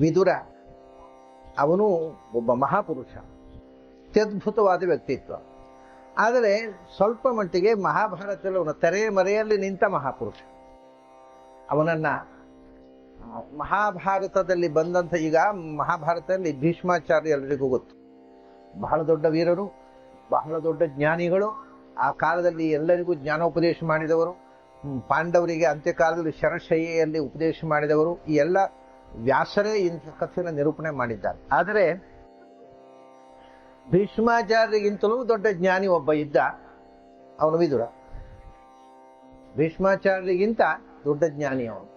ವಿದುರ. ಅವನು ಒಬ್ಬ ಮಹಾಪುರುಷ. ಅತ್ಯದ್ಭುತವಾದ ವ್ಯಕ್ತಿತ್ವ. ಆದರೆ ಸ್ವಲ್ಪ ಮಟ್ಟಿಗೆ ಮಹಾಭಾರತದಲ್ಲಿ ಅವನ ತೆರೆ ಮರೆಯಲ್ಲಿ ನಿಂತ ಮಹಾಪುರುಷ. ಅವನನ್ನ ಮಹಾಭಾರತದಲ್ಲಿ ಬಂದಂಥ ಈಗ ಮಹಾಭಾರತದಲ್ಲಿ ಭೀಷ್ಮಾಚಾರ್ಯ ಎಲ್ಲರಿಗೂ ಗೊತ್ತು. ಬಹಳ ದೊಡ್ಡ ವೀರರು, ಬಹಳ ದೊಡ್ಡ ಜ್ಞಾನಿಗಳು, ಆ ಕಾಲದಲ್ಲಿ ಎಲ್ಲರಿಗೂ ಜ್ಞಾನೋಪದೇಶ ಮಾಡಿದವರು. ಪಾಂಡವರಿಗೆ ಅಂತ್ಯಕಾಲದಲ್ಲಿ ಶರಶಯ್ಯಲ್ಲಿ ಉಪದೇಶ ಮಾಡಿದವರು. ಈ ಎಲ್ಲ ವ್ಯಾಸರೇ ಇಂಥ ಕಥೆನ ನಿರೂಪಣೆ ಮಾಡಿದ್ದಾರೆ. ಆದರೆ ಭೀಷ್ಮಾಚಾರ್ಯಗಿಂತಲೂ ದೊಡ್ಡ ಜ್ಞಾನಿ ಒಬ್ಬ ಇದ್ದ ಅವನು ವಿದುರ. ಭೀಷ್ಮಾಚಾರ್ಯಗಿಂತ ದೊಡ್ಡ ಜ್ಞಾನಿ ಅವನು.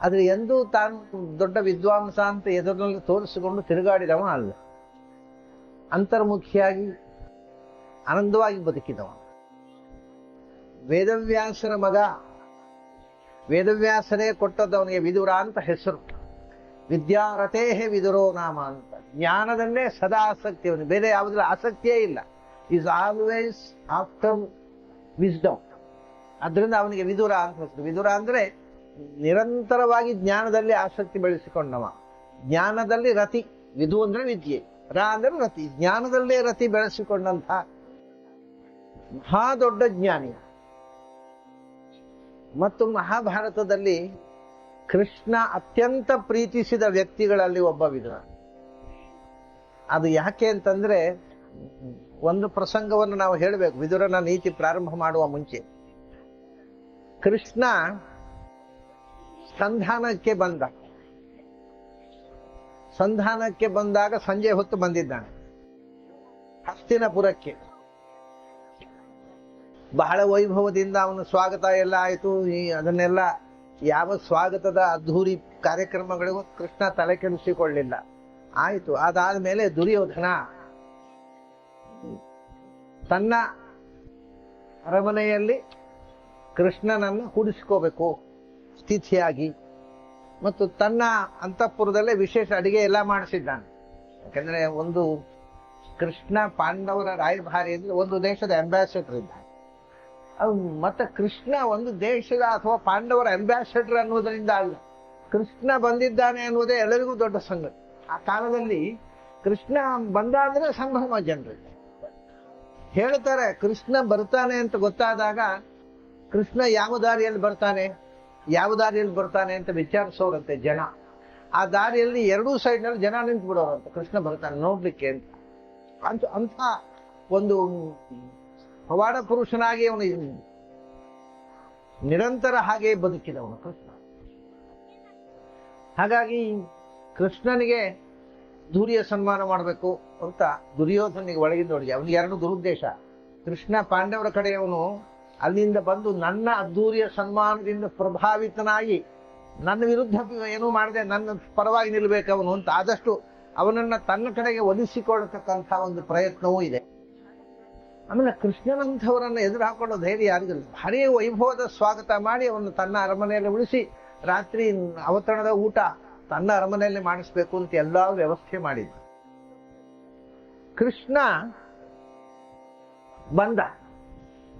ಆದರೆ ಎಂದೂ ತಾನು ದೊಡ್ಡ ವಿದ್ವಾಂಸ ಅಂತ ಎದುರಿನಲ್ಲಿ ತೋರಿಸಿಕೊಂಡು ತಿರುಗಾಡಿದವ ಅಲ್ಲ. ಅಂತರ್ಮುಖಿಯಾಗಿ ಆನಂದವಾಗಿ ಬದುಕಿದವ ವೇದವ್ಯಾಸರ ಮಗ ವೇದವ್ಯಾಸರೇ ಕೊಟ್ಟದ್ದವನಿಗೆ ವಿದುರ ಅಂತ ಹೆಸರು. ವಿದ್ಯಾರಥೇಹೇ ವಿದುರೋ ನಾಮ ಅಂತ. ಜ್ಞಾನದಲ್ಲೇ ಸದಾ ಆಸಕ್ತಿ ಅವನು. ಬೇರೆ ಯಾವುದ್ರ ಆಸಕ್ತಿಯೇ ಇಲ್ಲ. ಈಸ್ ಆಲ್ವೇಸ್ ಆಫ್ಟರ್ ವಿಸ್ಡಮ್ ಅದರಿಂದ ಅವನಿಗೆ ವಿದುರ ಅಂತ ಹೆಸರು. ವಿದುರ ಅಂದರೆ ನಿರಂತರವಾಗಿ ಜ್ಞಾನದಲ್ಲಿ ಆಸಕ್ತಿ ಬೆಳೆಸಿಕೊಂಡವ. ಜ್ಞಾನದಲ್ಲಿ ರತಿ. ವಿಧು ಅಂದರೆ ವಿದ್ಯೆ. ರ ಅಂದರೆ ರತಿ. ಜ್ಞಾನದಲ್ಲೇ ರತಿ ಬೆಳೆಸಿಕೊಂಡಂತಹ ಮಹಾ ದೊಡ್ಡ ಜ್ಞಾನಿ. ಮತ್ತು ಮಹಾಭಾರತದಲ್ಲಿ ಕೃಷ್ಣ ಅತ್ಯಂತ ಪ್ರೀತಿಸಿದ ವ್ಯಕ್ತಿಗಳಲ್ಲಿ ಒಬ್ಬ ವಿದುರ ಅದು ಯಾಕೆ ಅಂತಂದ್ರೆ ಒಂದು ಪ್ರಸಂಗವನ್ನು ನಾವು ಹೇಳಬೇಕು. ವಿದುರನ ನೀತಿ ಪ್ರಾರಂಭ ಮಾಡುವ ಮುಂಚೆ. ಕೃಷ್ಣ ಸಂಧಾನಕ್ಕೆ ಬಂದ. ಸಂಧಾನಕ್ಕೆ ಬಂದಾಗ ಸಂಜೆ ಹೊತ್ತು ಬಂದಿದ್ದಾನೆ. ಹಸ್ತಿನಪುರಕ್ಕೆ. ಬಹಳ ವೈಭವದಿಂದ ಅವನ ಸ್ವಾಗತ ಎಲ್ಲ ಆಯಿತು. ಈ ಅದನ್ನೆಲ್ಲ ಯಾವ ಸ್ವಾಗತದ ಅದ್ಧೂರಿ ಕಾರ್ಯಕ್ರಮಗಳಿಗೂ ಕೃಷ್ಣ ತಲೆ ಕೆಡಿಸಿಕೊಳ್ಳಿಲ್ಲ. ಆಯಿತು ಅದಾದ್ಮೇಲೆ ದುರ್ಯೋಧನ ತನ್ನ ಅರಮನೆಯಲ್ಲಿ ಕೃಷ್ಣನನ್ನು ಕೂಡಿಸ್ಕೋಬೇಕು ಸ್ಥಿತಿಯಾಗಿ. ಮತ್ತು ತನ್ನ ಅಂತಃಪುರದಲ್ಲೇ ವಿಶೇಷ ಅಡಿಗೆ ಎಲ್ಲ ಮಾಡಿಸಿದ್ದಾನೆ. ಯಾಕಂದ್ರೆ ಒಂದು ಕೃಷ್ಣ ಪಾಂಡವರ ರಾಯಭಾರಿ ಅಂದ್ರೆ ಒಂದು ದೇಶದ ಅಂಬಾಸಿಡರ್ ಇದ್ದ ಮತ್ತೆ ಕೃಷ್ಣ ಒಂದು ದೇಶದ ಅಥವಾ ಪಾಂಡವರ ಅಂಬಾಸಿಡರ್ ಅನ್ನೋದರಿಂದ ಅಲ್ಲ. ಕೃಷ್ಣ ಬಂದಿದ್ದಾನೆ ಅನ್ನೋದೇ ಎಲ್ಲರಿಗೂ ದೊಡ್ಡ ಸಂಗತಿ. ಆ ಕಾಲದಲ್ಲಿ ಕೃಷ್ಣ ಬಂದಾದ್ರೆ ಸಂಭ್ರಮ ಜನರಿಗೆ ಹೇಳ್ತಾರೆ, ಕೃಷ್ಣ ಬರ್ತಾನೆ ಅಂತ ಗೊತ್ತಾದಾಗ, ಕೃಷ್ಣ ಯಾವ ದಾರಿಯಲ್ಲಿ ಬರ್ತಾನೆ? ಯಾವ ದಾರಿಯಲ್ಲಿ ಬರ್ತಾನೆ ಅಂತ ವಿಚಾರಿಸೋರಂತೆ ಜನ. ಆ ದಾರಿಯಲ್ಲಿ ಎರಡೂ ಸೈಡ್ನಲ್ಲಿ ಜನ ನಿಂತು ಬಿಡೋರಂತೆ ಕೃಷ್ಣ ಬರ್ತಾನೆ ನೋಡ್ಲಿಕ್ಕೆ ಅಂತ. ಅಂತ ಒಂದು ಪವಾಡ ಪುರುಷನಾಗಿ ಅವನು ನಿರಂತರ ಹಾಗೆ ಬದುಕಿದವನು ಕೃಷ್ಣ. ಹಾಗಾಗಿ ಕೃಷ್ಣನಿಗೆ ಧೂರಿಯ ಸನ್ಮಾನ ಮಾಡಬೇಕು ಅಂತ ದುರ್ಯೋಧನಿಗೆ ಒಳಗಿಂದ ಒಳಗೆ ಅವನಿಗೆ ಎರಡು ದುರುದ್ದೇಶ. ಕೃಷ್ಣ ಪಾಂಡವರ ಕಡೆಯವನು ಅಲ್ಲಿಂದ ಬಂದು ನನ್ನ ಅದ್ದೂರಿಯ ಸನ್ಮಾನದಿಂದ ಪ್ರಭಾವಿತನಾಗಿ ನನ್ನ ವಿರುದ್ಧ ಏನೂ ಮಾಡದೆ ನನ್ನ ಪರವಾಗಿ ನಿಲ್ಲಬೇಕು ಅವನು ಅಂತ ಆದಷ್ಟು ಅವನನ್ನು ತನ್ನ ಕಡೆಗೆ ಒಲಿಸಿಕೊಳ್ಳತಕ್ಕಂಥ ಒಂದು ಪ್ರಯತ್ನವೂ ಇದೆ. ಆಮೇಲೆ ಕೃಷ್ಣನಂಥವರನ್ನು ಎದುರು ಹಾಕೊಳ್ಳೋ ಧೈರ್ಯ ಯಾರಿಗಿಲ್ಲ ಭಾರಿ ವೈಭವದ ಸ್ವಾಗತ ಮಾಡಿ ಅವನು ತನ್ನ ಅರಮನೆಯಲ್ಲಿ ಉಳಿಸಿ ರಾತ್ರಿ ಅವತರಣದ ಊಟ ತನ್ನ ಅರಮನೆಯಲ್ಲಿ ಮಾಡಿಸ್ಬೇಕು ಅಂತ ಎಲ್ಲ ವ್ಯವಸ್ಥೆ ಮಾಡಿದ್ರು ಕೃಷ್ಣ ಬಂದ.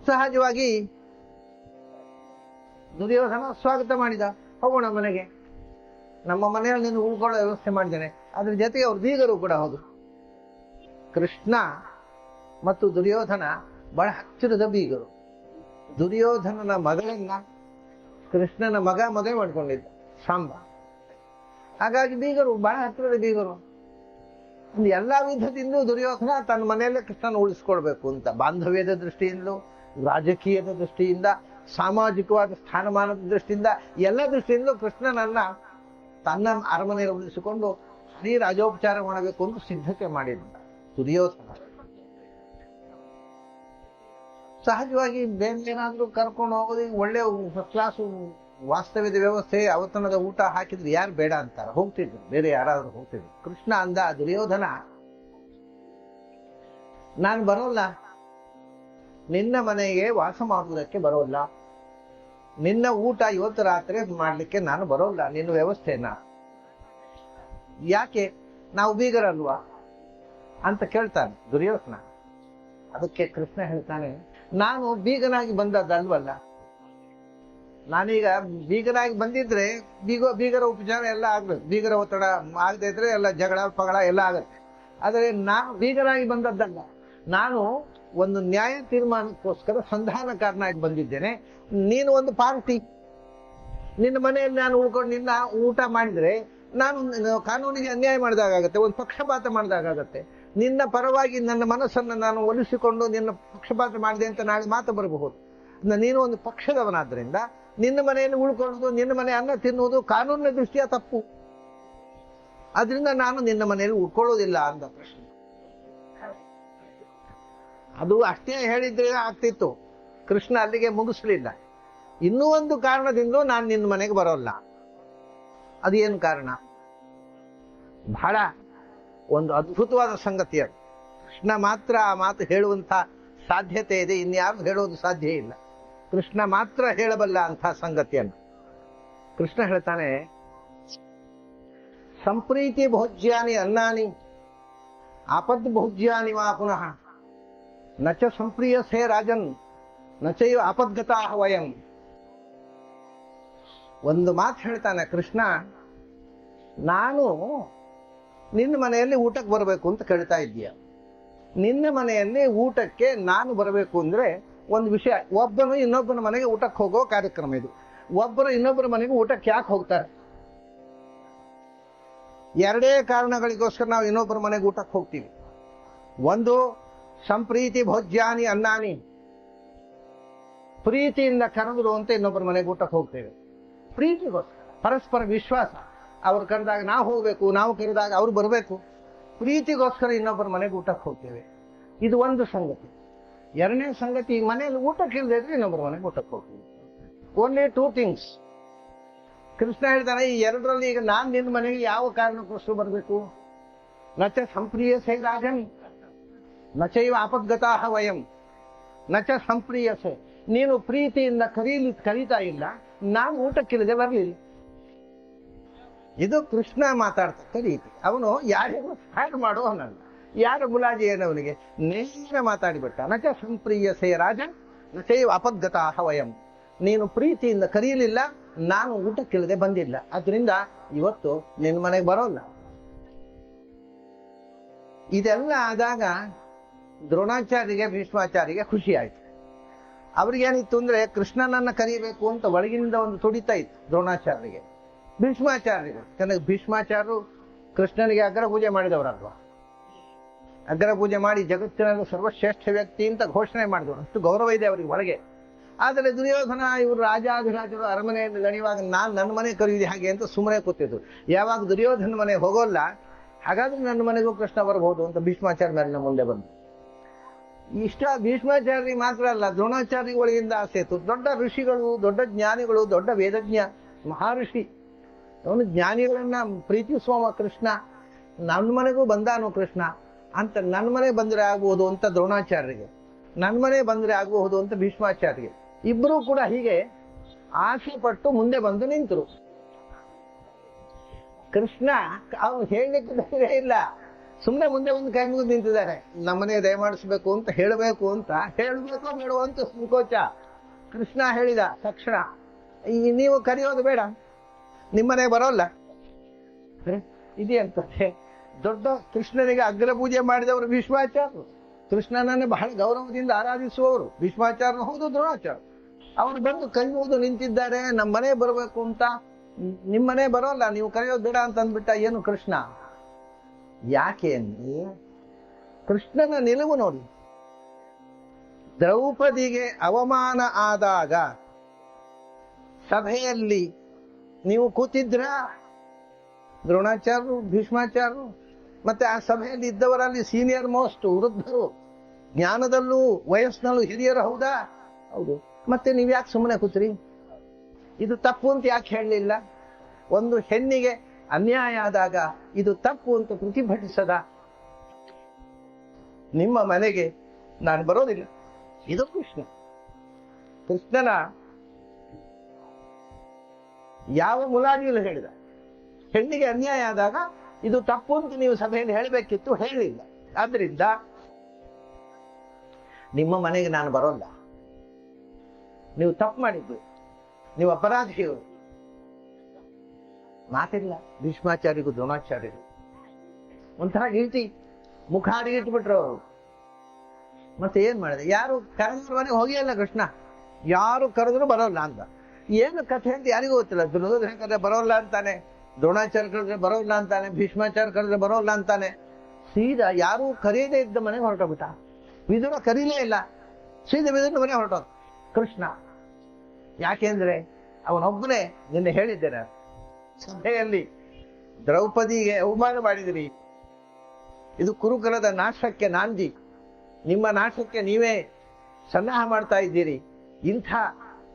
ಸಹಜವಾಗಿ ದುರ್ಯೋಧನ ಸ್ವಾಗತ ಮಾಡಿದ. ಹೋಗೋಣ ಮನೆಗೆ. ನಮ್ಮ ಮನೆಯಲ್ಲಿ ನೀನು ಉಳ್ಕೊಳ್ಳೋ ವ್ಯವಸ್ಥೆ ಮಾಡಿದ್ದೇನೆ. ಅದ್ರ ಜೊತೆಗೆ ಅವ್ರ ಬೀಗರು ಕೂಡ ಹೋದ್ರು ಕೃಷ್ಣ ಮತ್ತು ದುರ್ಯೋಧನ ಬಹಳ ಹತ್ತಿರದ ಬೀಗರು. ದುರ್ಯೋಧನನ ಮಗಳನ್ನ ಕೃಷ್ಣನ ಮಗ ಮದುವೆ ಮಾಡ್ಕೊಂಡಿದ್ದ ಸಾಂಬ ಹಾಗಾಗಿ ಬೀಗರು ಬಹಳ ಹತ್ತಿರದ ಬೀಗರು. ಎಲ್ಲ ವಿಧದಿಂದ ದುರ್ಯೋಧನ ತನ್ನ ಮನೆಯಲ್ಲೇ ಕೃಷ್ಣನ ಉಳಿಸ್ಕೊಳ್ಬೇಕು ಅಂತ, ಬಾಂಧವ್ಯದ ದೃಷ್ಟಿಯಿಂದಲೂ, ರಾಜಕೀಯದ ದೃಷ್ಟಿಯಿಂದ, ಸಾಮಾಜಿಕವಾದ ಸ್ಥಾನಮಾನದ ದೃಷ್ಟಿಯಿಂದ, ಎಲ್ಲ ದೃಷ್ಟಿಯಿಂದಲೂ ಕೃಷ್ಣನನ್ನ ತನ್ನ ಅರಮನೆಯಲ್ಲಿ ಉಳಿಸಿಕೊಂಡು ಶ್ರೀ ರಾಜೋಪಚಾರ ಮಾಡಬೇಕು ಅಂತ ಸಿದ್ಧತೆ ಮಾಡಿದ್ದ ದುರ್ಯೋಧನ. ಸಹಜವಾಗಿ ಬೇರೆ ಏನಾದರೂ ಕರ್ಕೊಂಡು ಹೋಗೋದು, ಈಗ ಒಳ್ಳೆ ಫಸ್ಟ್ ಕ್ಲಾಸ್ ವಾಸ್ತವ್ಯದ ವ್ಯವಸ್ಥೆ ಅವತನದ ಊಟ ಹಾಕಿದ್ರೆ ಯಾರು ಬೇಡ ಅಂತಾರೆ. ಹೋಗ್ತಿದ್ರು. ಬೇರೆ ಯಾರಾದರೂ ಹೋಗ್ತಿದ್ರು. ಕೃಷ್ಣ ಅಂದ ದುರ್ಯೋಧನ ನಾನು ಬರೋಲ್ಲ. ನಿನ್ನ ಮನೆಗೆ ವಾಸ ಮಾಡುವುದಕ್ಕೆ ಬರೋಲ್ಲ. ನಿನ್ನ ಊಟ ಇವತ್ತು ರಾತ್ರಿ ಮಾಡಲಿಕ್ಕೆ ನಾನು ಬರೋಲ್ಲ. ನಿನ್ನ ವ್ಯವಸ್ಥೆನ. ಯಾಕೆ? ನಾವು ಬೀಗರಲ್ವಾ? ಅಂತ ಕೇಳ್ತಾನೆ ದುರ್ಯೋಧನ. ಅದಕ್ಕೆ ಕೃಷ್ಣ ಹೇಳ್ತಾನೆ ನಾನು ಬೀಗನಾಗಿ ಬಂದದ್ದಲ್ವಲ್ಲ? ನಾನೀಗ ಬೀಗರಾಗಿ ಬಂದಿದ್ರೆ ಬೀಗ, ಬೀಗರ ಉಪಚಾರ ಎಲ್ಲ ಆಗ್ಬೇಕು. ಬೀಗರ ಒತ್ತಡ ಆಗದೆ ಇದ್ರೆ ಎಲ್ಲ ಜಗಳ, ಪಗಳ ಎಲ್ಲ ಆಗುತ್ತೆ. ಆದರೆ ನಾನು ಬೀಗರಾಗಿ ಬಂದದ್ದಲ್ಲ. ನಾನು ಒಂದು ನ್ಯಾಯ ತೀರ್ಮಾನಕ್ಕೋಸ್ಕರ ಸಂಧಾನಕಾರನಾಗಿ ಬಂದಿದ್ದೇನೆ. ನೀನು ಒಂದು ಪಾರ್ಟಿ. ನಿನ್ನ ಮನೆಯಲ್ಲಿ ನಾನು ಉಳ್ಕೊಂಡು ನಿನ್ನ ಊಟ ಮಾಡಿದ್ರೆ ನಾನು ಕಾನೂನಿಗೆ ಅನ್ಯಾಯ ಮಾಡಿದಾಗತ್ತೆ ಒಂದು ಪಕ್ಷಪಾತ ಮಾಡಿದಾಗತ್ತೆ ನಿನ್ನ ಪರವಾಗಿ ನನ್ನ ಮನಸ್ಸನ್ನು ನಾನು ಒಲಿಸಿಕೊಂಡು ನಿನ್ನ ಪಕ್ಷಪಾತ ಮಾಡಿದೆ ಅಂತ ನಾಳೆ ಮಾತು ಬರಬಹುದು. ನೀನು ಒಂದು ಪಕ್ಷದವನಾದ್ರಿಂದ ನಿನ್ನ ಮನೆಯನ್ನು ಉಳ್ಕೊಳ್ಳೋದು, ನಿನ್ನ ಮನೆ ಅನ್ನ ತಿನ್ನುವುದು ಕಾನೂನಿನ ದೃಷ್ಟಿಯ ತಪ್ಪು. ಅದರಿಂದ ನಾನು ನಿನ್ನ ಮನೆಯಲ್ಲಿ ಉಳ್ಕೊಳ್ಳೋದಿಲ್ಲ ಅಂದ ಪ್ರಶ್ನೆ. ಅದು ಅಷ್ಟೇ ಹೇಳಿದ್ರೆ ಆಗ್ತಿತ್ತು. ಕೃಷ್ಣ ಅಲ್ಲಿಗೆ ಮುಗಿಸ್ಲಿಲ್ಲ. ಇನ್ನೂ ಒಂದು ಕಾರಣದಿಂದ ನಾನು ನಿನ್ನ ಮನೆಗೆ ಬರೋಲ್ಲ. ಅದೇನು ಕಾರಣ? ಬಹಳ ಒಂದು ಅದ್ಭುತವಾದ ಸಂಗತಿ ಕೃಷ್ಣ ಮಾತ್ರ ಆ ಮಾತು ಹೇಳುವಂಥ ಸಾಧ್ಯತೆ ಇದೆ, ಇನ್ಯಾರು ಹೇಳೋದು ಸಾಧ್ಯ ಇಲ್ಲ. ಕೃಷ್ಣ ಮಾತ್ರ ಹೇಳಬಲ್ಲ ಅಂಥ ಸಂಗತಿಯನ್ನು ಕೃಷ್ಣ ಹೇಳ್ತಾನೆ, ಸಂಪ್ರೀತಿ ಭೋಜ್ಯಾನಿ ಅನ್ನಾನಿ, ಆಪದ್ ಭೋಜ್ಯಾನಿ ವಾ ಪುನಃ, ನಚ ಸಂಪ್ರಿಯಸೇ ರಾಜನ್, ನಚೈವ ಆಪದ್ಗತಾ ವಯಂ. ಒಂದು ಮಾತು ಹೇಳ್ತಾನೆ ಕೃಷ್ಣ, ನಾನು ನಿನ್ನ ಮನೆಯಲ್ಲಿ ಊಟಕ್ಕೆ ಬರಬೇಕು ಅಂತ ಕೇಳ್ತಾ ಇದ್ದೀಯ. ನಿನ್ನ ಮನೆಯಲ್ಲಿ ಊಟಕ್ಕೆ ನಾನು ಬರಬೇಕು ಅಂದ್ರೆ ಒಂದು ವಿಷಯ, ಒಬ್ಬನು ಇನ್ನೊಬ್ಬನ ಮನೆಗೆ ಊಟಕ್ಕೆ ಹೋಗೋ ಕಾರ್ಯಕ್ರಮ ಇದು. ಒಬ್ಬರು ಇನ್ನೊಬ್ಬರ ಮನೆಗೆ ಊಟಕ್ಕೆ ಯಾಕೆ ಹೋಗ್ತಾರೆ? ಎರಡೇ ಕಾರಣಗಳಿಗೋಸ್ಕರ ನಾವು ಇನ್ನೊಬ್ಬರ ಮನೆಗೆ ಊಟಕ್ಕೆ ಹೋಗ್ತೀವಿ. ಒಂದು, ಸಂಪ್ರೀತಿ ಭೋಜ್ಯಾನಿ ಅನ್ನಾನಿ. ಪ್ರೀತಿಯಿಂದ ಕರೆದ್ರು ಅಂತ ಇನ್ನೊಬ್ಬರ ಮನೆಗೆ ಊಟಕ್ಕೆ ಹೋಗ್ತೇವೆ. ಪ್ರೀತಿಗೋಸ್ಕರ, ಪರಸ್ಪರ ವಿಶ್ವಾಸ. ಅವ್ರು ಕರೆದಾಗ ನಾವು ಹೋಗಬೇಕು, ನಾವು ಕರೆದಾಗ ಅವ್ರು ಬರಬೇಕು. ಪ್ರೀತಿಗೋಸ್ಕರ ಇನ್ನೊಬ್ಬರ ಮನೆಗೆ ಊಟಕ್ಕೆ ಹೋಗ್ತೇವೆ. ಇದು ಒಂದು ಸಂಗತಿ. ಎರಡನೇ ಸಂಗತಿ ಮನೆಯಲ್ಲಿ ಊಟಕ್ಕೆ ಇಲ್ಲದೆ ಇದ್ರೆ ಇನ್ನೊಬ್ಬರ ಮನೆಗೆ ಊಟಕ್ಕೆ ಹೋಗ್ತೀವಿ. ಓನ್ಲಿ ಟೂ ಥಿಂಗ್ಸ್ ಕೃಷ್ಣ ಹೇಳ್ತಾನೆ, ಈ ಎರಡರಲ್ಲಿ ಈಗ ನಾನು ನಿನ್ನ ಮನೆಗೆ ಯಾವ ಕಾರಣಕ್ಕೋಸ್ಕರ ಬರಬೇಕು? ನಚ ಸಂಪ್ರಿಯಸೆ ರಾಜನ್ ನಚೈವ ಅಪದ್ಗತಾ ವಯಂ. ನಚ ಸಂಪ್ರಿಯಸೆ ನೀನು ಪ್ರೀತಿಯಿಂದ ಕರೀಲಿ, ಕರೀತಾ ಇಲ್ಲ, ನಾನು ಊಟಕ್ಕಿಲ್ಲದೆ ಬರಲಿಲ್ಲ ಇದು ಕೃಷ್ಣ ಮಾತಾಡ್ತಕ್ಕ ರೀತಿ ಅವನು ಯಾರಿಗೂ ಮಾಡೋ ಮಾಡುವವನಲ್ಲ. ಯಾರು ಮುಲಾಜಿ ಏನವನಿಗೆ? ನೇರ ಮಾತಾಡಿಬಿಟ್ಟ. ನಚ ಸಂಪ್ರಿಯಸೆ ರಾಜ ನಚೈವ ಅಪದ್ಗತ ವಯಂ. ನೀನು ಪ್ರೀತಿಯಿಂದ ಕರೆಯಲಿಲ್ಲ ನಾನು ಊಟಕ್ಕಿಲ್ಲದೆ ಬಂದಿಲ್ಲ. ಅದರಿಂದ ಇವತ್ತು ನಿನ್ನ ಮನೆಗೆ ಬರೋಲ್ಲ. ಇದೆಲ್ಲ ಆದಾಗ ದ್ರೋಣಾಚಾರ್ಯಗೆ, ಭೀಷ್ಮಾಚಾರ್ಯಗೆ ಖುಷಿ ಆಯ್ತು. ಅವ್ರಿಗೇನಿತ್ತು ಅಂದ್ರೆ ಕೃಷ್ಣನನ್ನ ಕರೀಬೇಕು ಅಂತ ಒಳಗಿನಿಂದ ಒಂದು ತುಡಿತಾ ಇತ್ತು ದ್ರೋಣಾಚಾರ್ಯರಿಗೆ. ಭೀಷ್ಮಾಚಾರ್ಯರು ಯಾಕಂದ್ರೆ ಭೀಷ್ಮಾಚಾರ್ಯರು ಕೃಷ್ಣನಿಗೆ ಅಗ್ರ ಪೂಜೆ ಮಾಡಿದವರಲ್ವಾ? ಅಗ್ರ ಪೂಜೆ ಮಾಡಿ ಜಗತ್ತಿನಲ್ಲಿ ಸರ್ವಶ್ರೇಷ್ಠ ವ್ಯಕ್ತಿ ಅಂತ ಘೋಷಣೆ ಮಾಡಿದವರು. ಅಷ್ಟು ಗೌರವ ಇದೆ ಅವರಿಗೆ ಒಳಗೆ. ಆದರೆ ದುರ್ಯೋಧನ, ಇವರು ರಾಜಾಧಿರಾಜರು ಅರಮನೆಯಲ್ಲಿ ನಡೆಯುವಾಗ ನಾನು ನನ್ನ ಮನೆ ಕರೆಯುವುದು ಹಾಗೆ ಅಂತ ಸುಮ್ಮನೆ ಕೂತಿದ್ರು. ಯಾವಾಗ ದುರ್ಯೋಧನ ಮನೆ ಹೋಗೋಲ್ಲ, ಹಾಗಾದ್ರೆ ನನ್ನ ಮನೆಗೂ ಕೃಷ್ಣ ಬರಬಹುದು ಅಂತ ಭೀಷ್ಮಾಚಾರ್ಯ ಮೇಲಿನ ಮುಂದೆ ಬಂದು. ಇಷ್ಟ ಭೀಷ್ಮಾಚಾರ್ಯ ಮಾತ್ರ ಅಲ್ಲ, ದ್ರೋಣಾಚಾರ್ಯ ಒಳಗಿಂದ ಆಸೆ ಇತ್ತು. ದೊಡ್ಡ ಋಷಿಗಳು, ದೊಡ್ಡ ಜ್ಞಾನಿಗಳು, ದೊಡ್ಡ ವೇದಜ್ಞ, ಮಹರ್ಷಿ. ಅವನು ಜ್ಞಾನಿಗಳನ್ನ ಪ್ರೀತಿಸುವ ಕೃಷ್ಣ ನನ್ನ ಮನೆಗೂ ಬಂದಾನು ಕೃಷ್ಣ ಅಂತ ನನ್ನ ಮನೆ ಬಂದ್ರೆ ಆಗಬಹುದು ಅಂತ ದ್ರೋಣಾಚಾರ್ಯರಿಗೆ ನನ್ನ ಮನೆ ಬಂದ್ರೆ ಆಗಬಹುದು ಅಂತ ಭೀಷ್ಮಾಚಾರ್ಯರಿಗೆ. ಇಬ್ಬರೂ ಕೂಡ ಹೀಗೆ ಆಸೆ ಪಟ್ಟು ಮುಂದೆ ಬಂದು ನಿಂತರು. ಕೃಷ್ಣ ಅವನು ಹೇಳಲಿಕ್ಕೆ ಧೈರ್ಯ ಇಲ್ಲ. ಸುಮ್ಮನೆ ಮುಂದೆ ಒಂದು ಕೈ ಮುಗಿದು ನಿಂತಿದ್ದಾರೆ. ನಮ್ಮನೆ ದಯಮಾಡಿಸ್ಬೇಕು ಅಂತ ಹೇಳಬೇಕು ಅಂತ, ಹೇಳಬೇಕು ಬೇಡವೋ ಸಂಕೋಚ ಕೃಷ್ಣ ಹೇಳಿದ ತಕ್ಷಣ, ಈ ನೀವು ಕರೆಯೋದು ಬೇಡ. ನಿಮ್ಮನೆ ಬರೋಲ್ಲ. ಇದೆಯಂತೆ ದೊಡ್ಡ ಕೃಷ್ಣನಿಗೆ ಅಗ್ರ ಪೂಜೆ ಮಾಡಿದವರು ಭೀಷ್ಮಾಚಾರ್ಯರು. ಕೃಷ್ಣನನ್ನು ಬಹಳ ಗೌರವದಿಂದ ಆರಾಧಿಸುವವರು. ವಿಶ್ವಾಚಾರ್ಯರು ಹೌದು ದ್ರೋಣಾಚಾರ್ಯ ಅವರು ಬಂದು ಕೈ ಮುಗಿದು ನಿಂತಿದ್ದಾರೆ ನಮ್ಮ ಮನೆ ಬರಬೇಕು ಅಂತ. ನಿಮ್ಮನೆ ಬರೋಲ್ಲ ನೀವು ಕರೆಯೋದು ಬೇಡ ಅಂತ ಅಂದ್ಬಿಟ್ಟ ಏನು ಕೃಷ್ಣ? ಯಾಕೆ ಅಂದ್ರೆ ಕೃಷ್ಣನ ನಿಲುವು ನೋಡಿ. ದ್ರೌಪದಿಗೆ ಅವಮಾನ ಆದಾಗ ಸಭೆಯಲ್ಲಿ ನೀವು ಕೂತಿದ್ರ? ದ್ರೋಣಾಚಾರ್ಯರು ಭೀಷ್ಮಾಚಾರ್ಯರು ಮತ್ತೆ ಆ ಸಭೆಯಲ್ಲಿ ಇದ್ದವರಲ್ಲಿ ಸೀನಿಯರ್ ಮೋಸ್ಟ್ ವೃದ್ಧರು, ಜ್ಞಾನದಲ್ಲೂ ವಯಸ್ಸಿನಲ್ಲೂ ಹಿರಿಯರು ಹೌದಾ? ಹೌದು. ಮತ್ತೆ ನೀವು ಯಾಕೆ ಸುಮ್ಮನೆ ಕೂತ್ರಿ? ಇದು ತಪ್ಪು ಅಂತ ಯಾಕೆ ಹೇಳಲಿಲ್ಲ? ಒಂದು ಹೆಣ್ಣಿಗೆ ಅನ್ಯಾಯ ಆದಾಗ ಇದು ತಪ್ಪು ಅಂತ ಪ್ರತಿಭಟಿಸದ ನಿಮ್ಮ ಮನೆಗೆ ನಾನು ಬರೋದಿಲ್ಲ. ಇದು ಕೃಷ್ಣ. ಕೃಷ್ಣನ ಯಾವ ಮುಲಾಜಿಯಲ್ಲಿ ಹೇಳಿದ. ಹೆಣ್ಣಿಗೆ ಅನ್ಯಾಯ ಆದಾಗ ಇದು ತಪ್ಪು ಅಂತ ನೀವು ಸಭೆಯಲ್ಲಿ ಹೇಳಬೇಕಿತ್ತು, ಹೇಳಿಲ್ಲ. ಆದ್ರಿಂದ ನಿಮ್ಮ ಮನೆಗೆ ನಾನು ಬರೋಲ್ಲ. ನೀವು ತಪ್ಪು ಮಾಡಿದ್ದು. ನೀವು ಅಪರಾಧಿಗಳು ಮಾತಿಲ್ಲ. ಭೀಷ್ಮಾಚಾರ್ಯಗೂ ದ್ರೋಣಾಚಾರ್ಯರು. ಒಂಥರ ಗೀತಿ ಮುಖ ಇಟ್ಬಿಟ್ರು ಅವರು. ಮತ್ತೆ ಏನ್ ಮಾಡಿದೆ? ಯಾರು ಕರೆದ್ರು ಮನೆಗೆ ಹೋಗಿಯಲ್ಲ ಕೃಷ್ಣ. ಯಾರು ಕರೆದ್ರು ಬರೋಲ್ಲ ಅಂತ. ಏನು ಕಥೆ ಅಂತ ಯಾರಿಗೂ ಗೊತ್ತಿಲ್ಲ. ದುರ್ಯೋಧನ ಕರೆದ್ರೆ ಬರೋಲ್ಲ ಅಂತಾನೆ. ದ್ರೋಣಾಚಾರ್ಯ ಕರೆದ್ರೆ ಬರೋಲ್ಲ ಅಂತಾನೆ. ಭೀಷ್ಮಾಚಾರ್ಯ ಕರೆದ್ರೆ ಬರೋಲ್ಲ ಅಂತಾನೆ. ಸೀದಾ ಯಾರು ಕರೆಯದೇ ಇದ್ದ ಮನೆಗೆ ಹೊರಟೋಗ್ಬಿಟ್ಟ. ವಿದುರ ಕರೀಲೇ ಇಲ್ಲ. ಸೀದಾ ವಿದುರ ಮನೆ ಹೊರಟೋದ್. ಕೃಷ್ಣ. ಯಾಕೆಂದ್ರೆ ಅವನೊಬ್ಬನೇ ನಿನ್ನೆ ಹೇಳಿದ್ದೇನೆ. ಸಭೆಯಲ್ಲಿ ದ್ರೌಪದಿಗೆ ಅವಮಾನ ಮಾಡಿದಿರಿ. ಇದು ಕುರುಕುಲದ ನಾಶಕ್ಕೆ ನಾಂದಿ. ನಿಮ್ಮ ನಾಶಕ್ಕೆ ನೀವೇ ಸನ್ನಾಹ ಮಾಡ್ತಾ ಇದ್ದೀರಿ. ಇಂಥ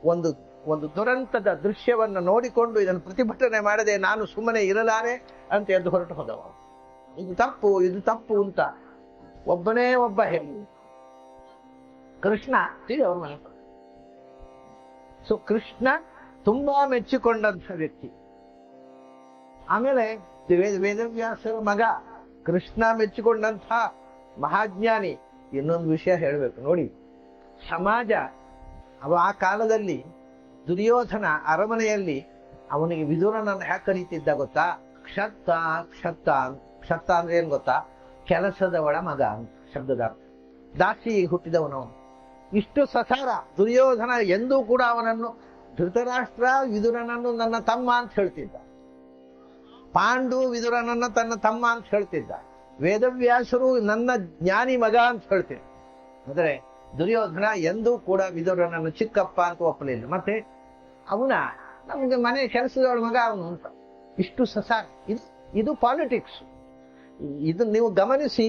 ಒಂದು ಒಂದು ದುರಂತದ ದೃಶ್ಯವನ್ನು ನೋಡಿಕೊಂಡು ಇದನ್ನು ಪ್ರತಿಭಟನೆ ಮಾಡದೆ ನಾನು ಸುಮ್ಮನೆ ಇರಲಾರೆ ಅಂತ ಎದ್ದು ಹೊರಟು ಹೋದವ ಇದು ತಪ್ಪು ಇದು ತಪ್ಪು ಅಂತ ಒಬ್ಬನೇ ಒಬ್ಬ ಹೆಮ್ಮೆ ಕೃಷ್ಣ ಮನೆ ಸೊ ಕೃಷ್ಣ ತುಂಬಾ ಮೆಚ್ಚಿಕೊಂಡಂಥ ವ್ಯಕ್ತಿ. ಆಮೇಲೆ ವೇದ ವೇದವ್ಯಾಸರ ಮಗ ಕೃಷ್ಣ ಮೆಚ್ಚಿಕೊಂಡಂಥ ಮಹಾಜ್ಞಾನಿ. ಇನ್ನೊಂದು ವಿಷಯ ಹೇಳಬೇಕು ನೋಡಿ. ಸಮಾಜ ಅವ ಆ ಕಾಲದಲ್ಲಿ ದುರ್ಯೋಧನ ಅರಮನೆಯಲ್ಲಿ ಅವನಿಗೆ ವಿದುರನನ್ನು ಹ್ಯಾಕ್ ಕರೀತಿದ್ದ ಗೊತ್ತಾ? ಕ್ಷತ್ತ ಕ್ಷತ್ತ ಕ್ಷತ್ತ ಅಂದ್ರೆ ಏನ್ ಗೊತ್ತಾ? ಕೆಲಸದವಳ ಮಗ ಅಂತ ಶಬ್ದದ. ದಾಸಿ ಹುಟ್ಟಿದವನು. ಇಷ್ಟು ಸಸಾರ ದುರ್ಯೋಧನ ಎಂದೂ ಕೂಡ ಅವನನ್ನು ಧೃತರಾಷ್ಟ್ರ ವಿದುರನನ್ನು ನನ್ನ ತಮ್ಮ ಅಂತ ಹೇಳ್ತಿದ್ದ. ಪಾಂಡು ವಿದುರನನ್ನು ತನ್ನ ತಮ್ಮ ಅಂತ ಹೇಳ್ತಿದ್ದ. ವೇದವ್ಯಾಸರು ನನ್ನ ಜ್ಞಾನಿ ಮಗ ಅಂತ ಹೇಳ್ತಿದ್ದ ಆದರೆ ದುರ್ಯೋಧನ ಎಂದೂ ಕೂಡ ವಿದುರನನ್ನು ಚಿಕ್ಕಪ್ಪ ಅಂತ ಒಪ್ಪಲಿಲ್ಲ. ಮತ್ತೆ ಅವನ ನಮಗೆ ಮನೆ ಕೆಲಸದವಳ ಮಗ ಅವನು ಅಂತ. ಇಷ್ಟು ಸಸಾರ ಇದು ಇದು ಪಾಲಿಟಿಕ್ಸ್ ಇದು ನೀವು ಗಮನಿಸಿ,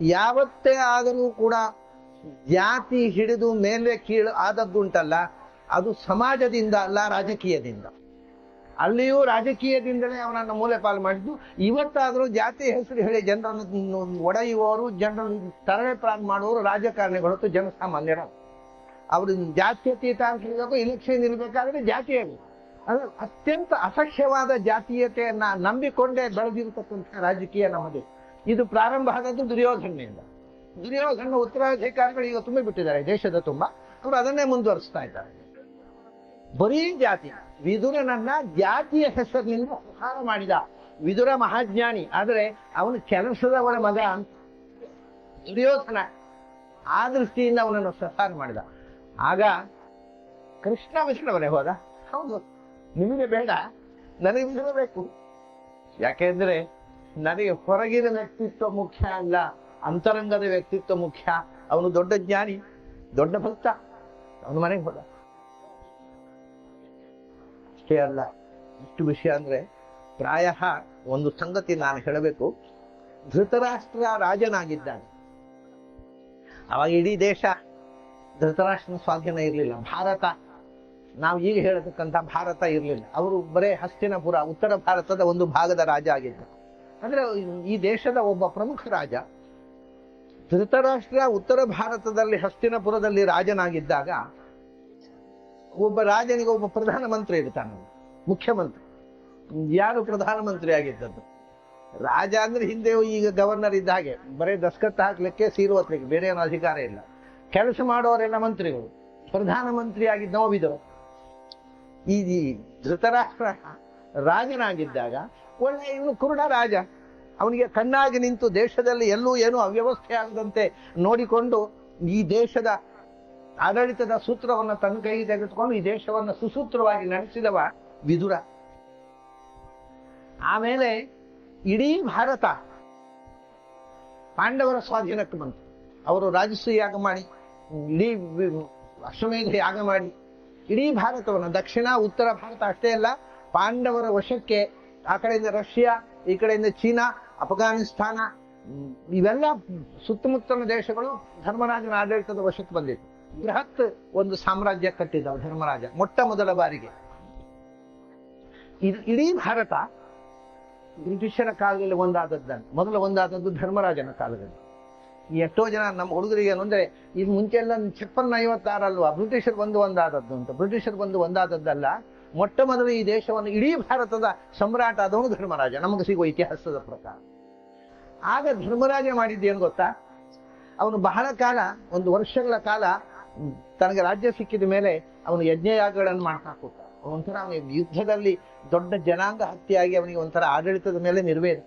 ಯಾವತ್ತೇ ಆದರೂ ಕೂಡ ಜಾತಿ ಹಿಡಿದು ಮೇಲೆ ಕೀಳು ಆದದ್ದುಂಟಲ್ಲ, ಅದು ಸಮಾಜದಿಂದ ಅಲ್ಲ, ರಾಜಕೀಯದಿಂದ. ಅಲ್ಲಿಯೂ ರಾಜಕೀಯದಿಂದಲೇ ಅವನನ್ನು ಮೂಲೆ ಪಾಲು ಮಾಡಿದ್ದು. ಇವತ್ತಾದರೂ ಜಾತಿ ಹೆಸರು ಹೇಳಿ ಜನರನ್ನು ಒಡೆಯುವವರು, ಜನರನ್ನು ತರಳೆ ಪ್ರಾಣ ಮಾಡುವವರು ರಾಜಕಾರಣಿಗಳು ಜನಸಾಮಾನ್ಯರ ಅವರು ಜಾತ್ಯತೀತ ಅಂತ ಹೇಳಬೇಕು ಇಲೆಕ್ಷನ್ ಇರಬೇಕಾದ್ರೆ ಜಾತಿ ಅದು ಅತ್ಯಂತ ಅಸಹ್ಯವಾದ ಜಾತೀಯತೆಯನ್ನ ನಂಬಿಕೊಂಡೇ ಬೆಳೆದಿರತಕ್ಕಂಥ ರಾಜಕೀಯ ನಮ್ಮದು. ಇದು ಪ್ರಾರಂಭ ಆದದ್ದು ದುರ್ಯೋಧನೆಯಿಂದ ದುರ್ಯೋಧನ ಉತ್ತರಾಧಿಕಾರಿಗಳು ಈಗ ತುಂಬಿ ಬಿಟ್ಟಿದ್ದಾರೆ, ದೇಶದ ತುಂಬ. ಅವರು ಅದನ್ನೇ ಮುಂದುವರಿಸ್ತಾ ಇದ್ದಾರೆ. ಬರೀ ಜಾತಿ. ವಿದುರನನ್ನ ಜಾತಿಯ ಹೆಸರಿನಿಂದ ಸಂಹಾರ ಮಾಡಿದ ವಿದುರ ಮಹಾಜ್ಞಾನಿ. ಆದರೆ ಅವನು ಕೆಲಸದವರ ಮಗ. ದುರ್ಯೋಧನ ಆ ದೃಷ್ಟಿಯಿಂದ ಅವನನ್ನು ಸಂಹಾರ ಮಾಡಿದ. ಆಗ ಕೃಷ್ಣ ವಿಷ್ಣುವನೇ ಹೋದ. ಹೌದು, ನಿಮಗೆ ಬೇಡ, ನನಗೆ ಬೇಕು ಯಾಕೆಂದ್ರೆ ನನಗೆ ಹೊರಗಿನ ವ್ಯಕ್ತಿತ್ವ ಮುಖ್ಯ ಅಲ್ಲ, ಅಂತರಂಗದ ವ್ಯಕ್ತಿತ್ವ ಮುಖ್ಯ. ಅವನು ದೊಡ್ಡ ಜ್ಞಾನಿ, ದೊಡ್ಡ ಭಕ್ತ. ಅವನು ಮನೆಗೆ ಹೋದ. ಅಷ್ಟೇ ಅಲ್ಲ, ಇಷ್ಟು ವಿಷಯ ಅಂದ್ರೆ ಪ್ರಾಯ ಒಂದು ಸಂಗತಿ ನಾನು ಹೇಳಬೇಕು. ಧೃತರಾಷ್ಟ್ರ ರಾಜನಾಗಿದ್ದಾನೆ. ಅವಾಗ ಇಡೀ ದೇಶ ಧೃತರಾಷ್ಟ್ರನ ಸ್ವಾಧೀನ ಇರಲಿಲ್ಲ. ಭಾರತ, ನಾವು ಈಗ ಹೇಳತಕ್ಕಂಥ ಭಾರತ ಇರಲಿಲ್ಲ. ಅವರು ಬರೇ ಹಸ್ತಿನಪುರ, ಉತ್ತರ ಭಾರತದ ಒಂದು ಭಾಗದ ರಾಜ ಆಗಿದ್ದರು ಅಂದ್ರೆ ಈ ದೇಶದ ಒಬ್ಬ ಪ್ರಮುಖ ರಾಜ, ಧೃತರಾಷ್ಟ್ರ ಉತ್ತರ ಭಾರತದಲ್ಲಿ ಹಸ್ತಿನಪುರದಲ್ಲಿ ರಾಜನಾಗಿದ್ದಾಗ, ಒಬ್ಬ ರಾಜನಿಗೆ ಒಬ್ಬ ಪ್ರಧಾನಮಂತ್ರಿ ಇರ್ತಾನೆ. ಮುಖ್ಯಮಂತ್ರಿ. ಯಾರು ಪ್ರಧಾನಮಂತ್ರಿ ಆಗಿದ್ದದ್ದು? ರಾಜ ಅಂದ್ರೆ ಹಿಂದೆ ಈಗ ಗವರ್ನರ್ ಇದ್ದ ಹಾಗೆ. ಬರೇ ದಸ್ಕತ್ ಹಾಕ್ಲಿಕ್ಕೆ ಸೀರು ಹೊತ್ಲಿಕ್ಕೆ, ಬೇರೆ ಏನು ಅಧಿಕಾರ ಇಲ್ಲ. ಕೆಲಸ ಮಾಡೋರೆಲ್ಲ ಮಂತ್ರಿಗಳು. ಪ್ರಧಾನಮಂತ್ರಿ ಆಗಿದ್ದ ನೋವಿದರು ಈ ಈ ಧೃತರಾಷ್ಟ್ರ ರಾಜನಾಗಿದ್ದಾಗ ಒಳ್ಳೆ ಇವನು ಕುರುಡ ರಾಜ. ಅವನಿಗೆ ಕಣ್ಣಾಗಿ ನಿಂತು ದೇಶದಲ್ಲಿ ಎಲ್ಲೂ ಏನೂ ಅವ್ಯವಸ್ಥೆ ಆಗದಂತೆ ನೋಡಿಕೊಂಡು ಈ ದೇಶದ ಆಡಳಿತದ ಸೂತ್ರವನ್ನು ತನ್ನ ಕೈಗೆ ತೆಗೆದುಕೊಂಡು ಈ ದೇಶವನ್ನು ಸುಸೂತ್ರವಾಗಿ ನಡೆಸಿದವ ವಿದುರ. ಆಮೇಲೆ ಇಡೀ ಭಾರತ ಪಾಂಡವರ ಸ್ವಾಧೀನಕ್ಕೆ ಬಂತು. ಅವರು ರಾಜಸೂಯಾಗ ಮಾಡಿ. ಇಡೀ ಅಶ್ವಮೇಧ ಯಾಗ ಮಾಡಿ. ಇಡೀ ಭಾರತವನ್ನು, ದಕ್ಷಿಣ, ಉತ್ತರ ಭಾರತ ಅಷ್ಟೇ ಅಲ್ಲ, ಪಾಂಡವರ ವಶಕ್ಕೆ, ಆ ಕಡೆಯಿಂದ ರಷ್ಯಾ, ಈ ಕಡೆಯಿಂದ ಚೀನಾ, ಅಫ್ಘಾನಿಸ್ತಾನ ಇವೆಲ್ಲ ಸುತ್ತಮುತ್ತಲಿನ ದೇಶಗಳು ಧರ್ಮರಾಜನ ಆಡಳಿತದ ವಶಕ್ಕೆ ಬಂದಿತ್ತು. ಬೃಹತ್ ಒಂದು ಸಾಮ್ರಾಜ್ಯ ಕಟ್ಟಿದ ಧರ್ಮರಾಜ, ಮೊಟ್ಟ ಮೊದಲ ಬಾರಿಗೆ. ಇದು ಇಡೀ ಭಾರತ ಬ್ರಿಟಿಷರ ಕಾಲದಲ್ಲಿ ಒಂದಾದದ್ದು ಮೊದಲು ಒಂದಾದದ್ದು ಧರ್ಮರಾಜನ ಕಾಲದಲ್ಲಿ. ಎಷ್ಟೋ ಜನ ನಮ್ಮ ಹುಡುಗರಿಗೆ ಅಂದ್ರೆ ಇದು ಮುಂಚೆ ಎಲ್ಲ ಛಪ್ಪನ್ನ ಐವತ್ತಾರಲ್ವಾ? ಬ್ರಿಟಿಷರು ಬಂದು ಒಂದಾದದ್ದು ಅಂತ. ಬ್ರಿಟಿಷರು ಬಂದು ಒಂದಾದದ್ದಲ್ಲ. ಮೊಟ್ಟ ಮೊದಲು ಈ ದೇಶವನ್ನು ಇಡೀ ಭಾರತದ ಸಮ್ರಾಟ ಆದವನು ಧರ್ಮರಾಜ. ನಮಗೆ ಸಿಗುವ ಇತಿಹಾಸದ ಪ್ರಕಾರ. ಆಗ ಧರ್ಮರಾಜ ಮಾಡಿದ್ದೇನು ಗೊತ್ತಾ? ಅವನು ಬಹಳ ಕಾಲ, ಒಂದು ವರ್ಷಗಳ ಕಾಲ ತನಗೆ ರಾಜ್ಯ ಸಿಕ್ಕಿದ ಮೇಲೆ ಅವನು ಯಜ್ಞಯಾಗಗಳನ್ನು ಮಾಡ್ತಾ ಕೂತ ಒಂಥರ ಅವನಿಗೆ ಯುದ್ಧದಲ್ಲಿ ದೊಡ್ಡ ಜನಾಂಗ ಹತ್ಯೆಯಾಗಿ ಅವನಿಗೆ ಒಂಥರ ಆಡಳಿತದ ಮೇಲೆ ನಿರ್ವೇದ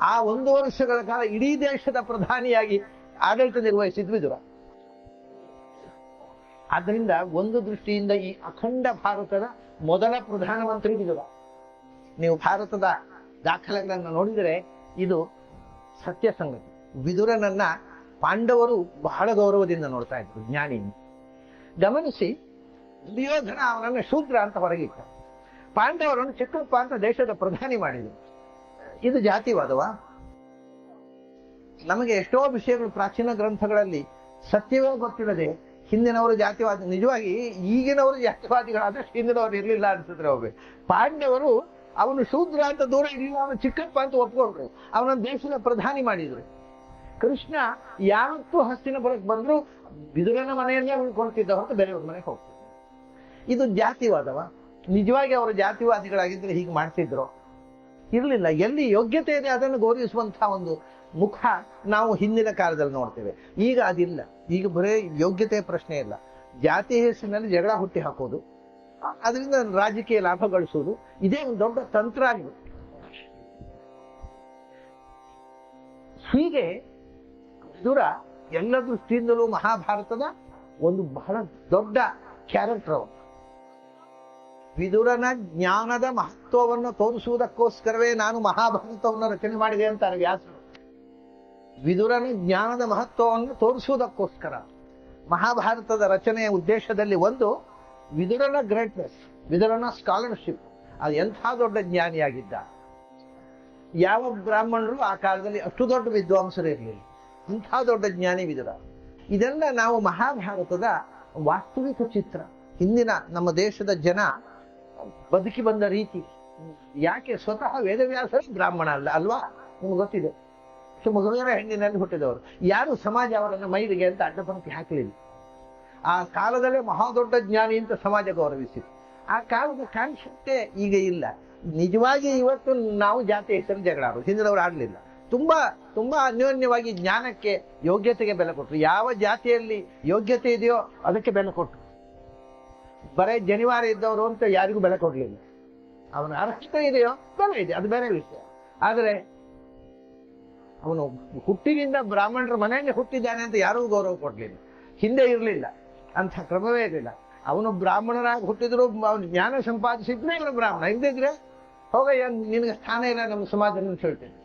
ಆ ಒಂದು ವರ್ಷಗಳ ಕಾಲ ಇಡೀ ದೇಶದ ಪ್ರಧಾನಿಯಾಗಿ ಆಡಳಿತ ನಿರ್ವಹಿಸಿದ್ ವಿದುರ. ಆದ್ದರಿಂದ ಒಂದು ದೃಷ್ಟಿಯಿಂದ ಈ ಅಖಂಡ ಭಾರತದ ಮೊದಲ ಪ್ರಧಾನಮಂತ್ರಿ ವಿದುರ. ನೀವು ಭಾರತದ ದಾಖಲೆಗಳನ್ನು ನೋಡಿದರೆ ಇದು ಸತ್ಯ ಸಂಗತಿ. ವಿದುರನನ್ನ ಪಾಂಡವರು ಬಹಳ ಗೌರವದಿಂದ ನೋಡ್ತಾ ಇದ್ರು ಜ್ಞಾನಿ ಗಮನಿಸಿ ದುರ್ಯೋಧನ ಅವನನ್ನು ಶೂದ್ರ ಅಂತ ಹೊರಗಿಟ್ಟ ಪಾಂಡವರನ್ನು ಚಿಕ್ಕಪ್ಪ ಅಂತ ದೇಶದ ಪ್ರಧಾನಿ ಮಾಡಿದರು. ಇದು ಜಾತಿವಾದವ? ನಮಗೆ ಎಷ್ಟೋ ವಿಷಯಗಳು ಪ್ರಾಚೀನ ಗ್ರಂಥಗಳಲ್ಲಿ ಸತ್ಯವೇ ಗೊತ್ತಿಲ್ಲದೆ ಹಿಂದಿನವರು ಜಾತಿವಾದಿ, ನಿಜವಾಗಿ ಈಗಿನವರು ಜಾತಿವಾದಿಗಳಾದಷ್ಟು ಹಿಂದಿನವರು ಇರಲಿಲ್ಲ ಅನ್ಸಿದ್ರೆ ಹೋಗ್ಬೇಕು ಪಾಂಡ್ಯವರು ಅವನು ಶೂದ್ರ ಅಂತ ದೂರ ಇರಲಿಲ್ಲ, ಅವನು ಚಿಕ್ಕಪ್ಪ ಅಂತ ಒಪ್ಕೊಂಡ್ರು. ಅವನ ದೇಶದ ಪ್ರಧಾನಿ ಮಾಡಿದ್ರು. ಕೃಷ್ಣ ಯಾವತ್ತೂ ಹಸ್ತಿನ ಬರಕ್ ಬಂದ್ರು ಬಿದುರನ ಮನೆಯಲ್ಲೇ ಉಳ್ಕೊಳ್ತಿದ್ದ ಹೊರತು ಬೇರೆಯವ್ರ ಮನೆಗೆ ಹೋಗ್ತಿದ್ದ. ಇದು ಜಾತಿವಾದವ? ನಿಜವಾಗಿ ಅವರು ಜಾತಿವಾದಿಗಳಾಗಿದ್ರೆ ಹೀಗೆ ಮಾಡ್ತಿದ್ರು? ಇರಲಿಲ್ಲ. ಎಲ್ಲಿ ಯೋಗ್ಯತೆ ಇದೆ ಅದನ್ನು ಗೌರವಿಸುವಂತಹ ಒಂದು ಮುಖ ನಾವು ಹಿಂದಿನ ಕಾಲದಲ್ಲಿ ನೋಡ್ತೇವೆ. ಈಗ ಅದಿಲ್ಲ. ಈಗ ಬರೇ ಯೋಗ್ಯತೆ ಪ್ರಶ್ನೆ ಇಲ್ಲ. ಜಾತಿ ಹೆಸರಿನಲ್ಲಿ ಜಗಳ ಹುಟ್ಟಿ ಹಾಕೋದು, ಅದರಿಂದ ರಾಜಕೀಯ ಲಾಭ ಗಳಿಸೋದು, ಇದೇ ಒಂದು ದೊಡ್ಡ ತಂತ್ರ ಆಗಿದೆ. ಹೀಗೆ ದೂರ ಎಲ್ಲ ದೃಷ್ಟಿಯಿಂದಲೂ ಮಹಾಭಾರತದ ಒಂದು ಬಹಳ ದೊಡ್ಡ ಕ್ಯಾರೆಕ್ಟರ್ ಅವನು. ವಿದುರನ ಜ್ಞಾನದ ಮಹತ್ವವನ್ನು ತೋರಿಸುವುದಕ್ಕೋಸ್ಕರವೇ ನಾನು ಮಹಾಭಾರತವನ್ನು ರಚನೆ ಮಾಡಿದೆ ಅಂತಾರೆ ವ್ಯಾಸರು ವಿದುರನ ಜ್ಞಾನದ ಮಹತ್ವವನ್ನು ತೋರಿಸುವುದಕ್ಕೋಸ್ಕರ ಮಹಾಭಾರತದ ರಚನೆಯ ಉದ್ದೇಶದಲ್ಲಿ ಒಂದು, ವಿದುರನ ಗ್ರೇಟ್ನೆಸ್ ವಿದುರನ ಸ್ಕಾಲರ್ಶಿಪ್ ಅದು ಎಂಥ ದೊಡ್ಡ ಜ್ಞಾನಿಯಾಗಿದ್ದ? ಯಾವ ಬ್ರಾಹ್ಮಣರು ಆ ಕಾಲದಲ್ಲಿ ಅಷ್ಟು ದೊಡ್ಡ ವಿದ್ವಾಂಸರು ಇರಲಿಲ್ಲ. ಇಂಥ ದೊಡ್ಡ ಜ್ಞಾನಿ ವಿದುರ. ಇದೆಲ್ಲ ನಾವು ಮಹಾಭಾರತದ ವಾಸ್ತವಿಕ ಚಿತ್ರ. ಹಿಂದಿನ ನಮ್ಮ ದೇಶದ ಜನ ಬದುಕಿ ಬಂದ ರೀತಿ. ಯಾಕೆ ಸ್ವತಃ ವೇದವ್ಯಾಸರೇ ಬ್ರಾಹ್ಮಣ ಅಲ್ಲ, ಅಲ್ವಾ? ನಿಮ್ಗೆ ಗೊತ್ತಿದೆ. ಸೊ ಮಗುವಿನ ಹೆಣ್ಣಿನಲ್ಲಿ ಹುಟ್ಟಿದವರು. ಯಾರು ಸಮಾಜ ಅವರನ್ನು ಮೈಲಿಗೆ ಅಂತ ಅಡ್ಡಪಂಕ್ತಿ ಹಾಕಲಿಲ್ಲ. ಆ ಕಾಲದಲ್ಲೇ ಮಹಾ ದೊಡ್ಡ ಜ್ಞಾನಿ ಅಂತ ಸಮಾಜ ಗೌರವಿಸಿತು ಆ ಕಾಲದ ಕಾನ್ಸೆಪ್ಟೇ ಈಗ ಇಲ್ಲ. ನಿಜವಾಗಿ ಇವತ್ತು ನಾವು ಜಾತಿ ಹೆಸರು ಜಗಳ ಆಡೋದು. ಹಿಂದಿನವರು ಆಡಲಿಲ್ಲ. ತುಂಬಾ ತುಂಬಾ ಅನ್ಯೋನ್ಯವಾಗಿ ಜ್ಞಾನಕ್ಕೆ ಯೋಗ್ಯತೆಗೆ ಬೆಲೆ ಕೊಟ್ಟರು ಯಾವ ಜಾತಿಯಲ್ಲಿ ಯೋಗ್ಯತೆ ಇದೆಯೋ ಅದಕ್ಕೆ ಬೆಲೆ ಕೊಟ್ಟರು ಬರೇ ಜನಿವಾರ ಇದ್ದವರು ಅಂತ ಯಾರಿಗೂ ಬೆಲೆ ಕೊಡ್ಲಿಲ್ಲ. ಅವನ ಅರ್ಹತೆ ಇದೆಯೋ? ಬೆಲೆ ಇದೆ, ಅದು ಬೇರೆ ವಿಷಯ. ಆದರೆ ಅವನು ಹುಟ್ಟಿನಿಂದ ಬ್ರಾಹ್ಮಣರ ಮನೆಯಲ್ಲಿ ಹುಟ್ಟಿದ್ದಾನೆ ಅಂತ ಯಾರಿಗೂ ಗೌರವ ಕೊಡ್ಲಿಲ್ಲ. ಹಿಂದೆ ಇರಲಿಲ್ಲ ಅಂತ ಕ್ರಮವೇ ಇರಲಿಲ್ಲ. ಅವನು ಬ್ರಾಹ್ಮಣನಾಗಿ ಹುಟ್ಟಿದ್ರು, ಅವನು ಜ್ಞಾನ ಸಂಪಾದಿಸಿದ್ರೆ ಇವನು ಬ್ರಾಹ್ಮಣ. ಇಲ್ದಿದ್ರೆ ಹೋಗಯ್ಯ, ನಿನಗೆ ಸ್ಥಾನ ಇಲ್ಲ ನಮ್ಮ ಸಮಾಜ ಅಂತ ಹೇಳ್ತೇನೆ.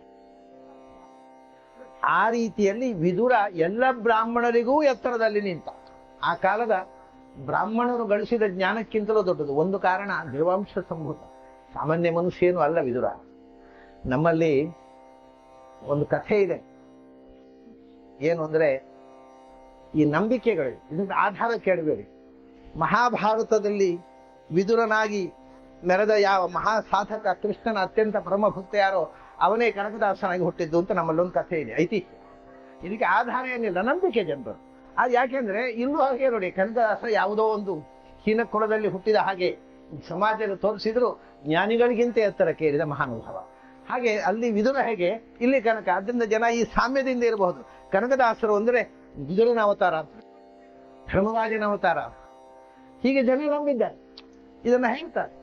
ಆ ರೀತಿಯಲ್ಲಿ ವಿದುರ ಎಲ್ಲ ಬ್ರಾಹ್ಮಣರಿಗೂ ಎತ್ತರದಲ್ಲಿ ನಿಂತ. ಆ ಕಾಲದ ಬ್ರಾಹ್ಮಣರು ಗಳಿಸಿದ ಜ್ಞಾನಕ್ಕಿಂತಲೂ ದೊಡ್ಡದು. ಒಂದು ಕಾರಣ ದೇವಾಂಶ ಸಂಭೂತ ಸಾಮಾನ್ಯ ಮನುಷ್ಯನೂ ಅಲ್ಲ ವಿದುರ. ನಮ್ಮಲ್ಲಿ ಒಂದು ಕಥೆ ಇದೆ. ಏನು ಅಂದರೆ, ಈ ನಂಬಿಕೆಗಳು ಇದಕ್ಕೆ ಆಧಾರ ಕೇಳಬೇಡಿ. ಮಹಾಭಾರತದಲ್ಲಿ ವಿದುರನಾಗಿ ಮೆರೆದ ಯಾವ ಮಹಾ ಸಾಧಕ ಕೃಷ್ಣನ ಅತ್ಯಂತ ಪರಮ ಭಕ್ತ ಯಾರೋ, ಅವನೇ ಕನಕದಾಸನಾಗಿ ಹುಟ್ಟಿದ್ದು ಅಂತ ನಮ್ಮಲ್ಲೊಂದು ಕಥೆ ಇದೆ, ಐತಿಹ್ಯ. ಇದಕ್ಕೆ ಆಧಾರ ಏನಿಲ್ಲ, ನಂಬಿಕೆ ಜನರು. ಅದು ಯಾಕೆಂದ್ರೆ ಇಲ್ಲೂ ಹಾಗೆ ನೋಡಿ, ಕನಕದಾಸ ಯಾವುದೋ ಒಂದು ಹೀನ ಕುಲದಲ್ಲಿ ಹುಟ್ಟಿದ ಹಾಗೆ ಸಮಾಜದ ತೋರಿಸಿದ್ರು, ಜ್ಞಾನಿಗಳಿಗಿಂತ ಎತ್ತರ ಕೇರಿದ ಮಹಾನುಭಾವ ಹಾಗೆ ಅಲ್ಲಿ ವಿದುರ ಹೇಗೆ, ಇಲ್ಲಿ ಕನಕ ಅದರಿಂದ ಜನ ಈ ಸಾಮ್ಯದಿಂದ ಇರಬಹುದು. ಕನಕದಾಸರು ಅಂದ್ರೆ ವಿದುರನ ಅವತಾರ, ಧರ್ಮರಾಜನ ಅವತಾರ. ಹೀಗೆ ಜನ ನಂಬಿದ್ದಾರೆ. ಇದನ್ನ ಹೇಳ್ತಾರೆ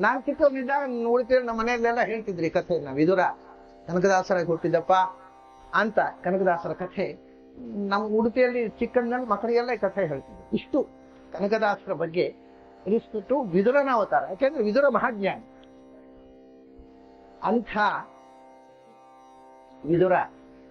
ನಾನು ಚಿಕ್ಕವನಿದ್ದಾಗ ನೋಡ್ತೀವಿ ನಮ್ಮ ಮನೆಯಲ್ಲೆಲ್ಲ ಹೇಳ್ತಿದ್ರಿ ಕಥೆಯನ್ನ, ವಿದುರ, ಕನಕದಾಸರಾಗಿ ಹುಟ್ಟಿದಪ್ಪ ಅಂತ ಕನಕದಾಸರ ಕಥೆ. ನಮ್ಮ ಉಡುಪಿಯಲ್ಲಿ ಚಿಕ್ಕಂದಲ್ಲಿ ಮಕ್ಕಳಿಗೆಲ್ಲ ಈ ಕಥೆ ಹೇಳ್ತಿದ್ರು ಇಷ್ಟು ಕನಕದಾಸರ ಬಗ್ಗೆ ಇರಿಸ್ಬಿಟ್ಟು ವಿದುರನ ಅವತಾರ ಯಾಕೆಂದ್ರೆ ವಿದುರ ಮಹಾಜ್ಞಾನಿ. ಅಂಥ ವಿದುರ